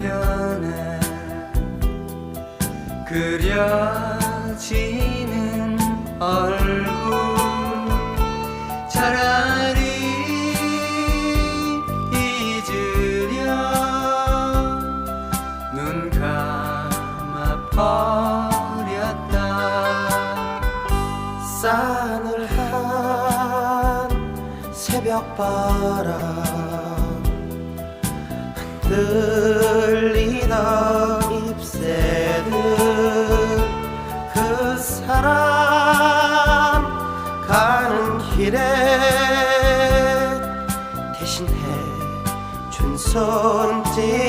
편에 그려지는 얼굴. 차라리 잊으려 눈 감아 버렸다. 싸늘한 새벽바람 뜨 가는 길에 대신해 준 손짓처럼